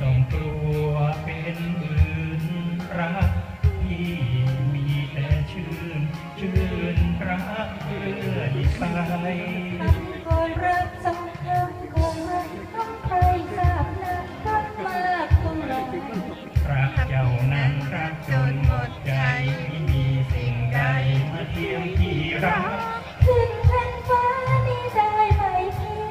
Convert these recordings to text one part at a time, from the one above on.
ต้องกลัวเป็นอื่นรักที่ ไปคำก่อนรักสองคำก่อนรักต้องใครทราบนะรักมากต้องรอรักเจ้านั้นรักจนหมดใจไม่มีสิ่งใดมาเทียมที่รักขึ้นแผ่นฟ้านี้ได้ไหมพี่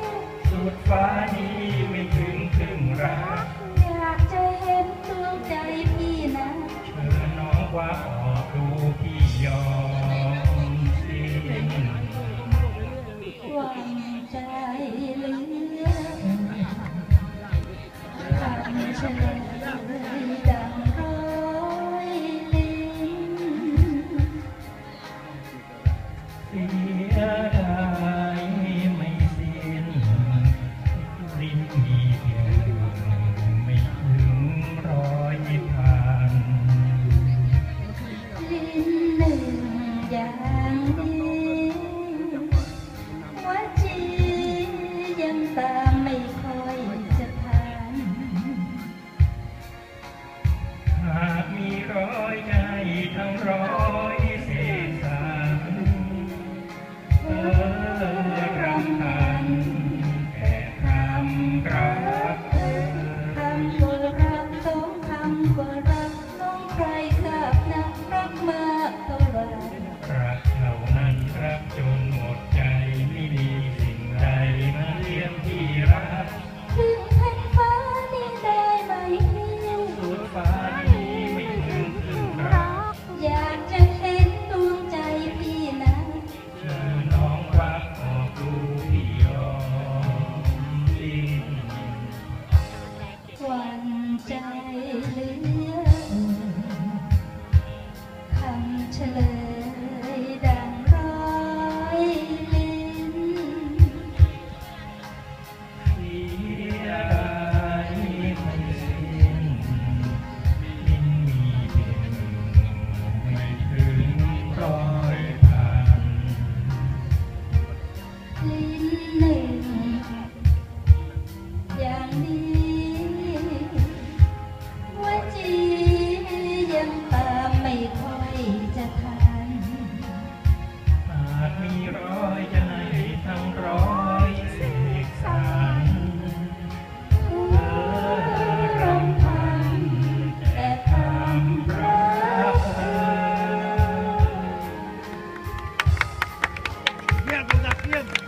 สุดฟ้านี้ไม่ถึงครึ่งรักอยากจะเห็นดวงใจพี่นะเชิญน้องว่า ยด Hello.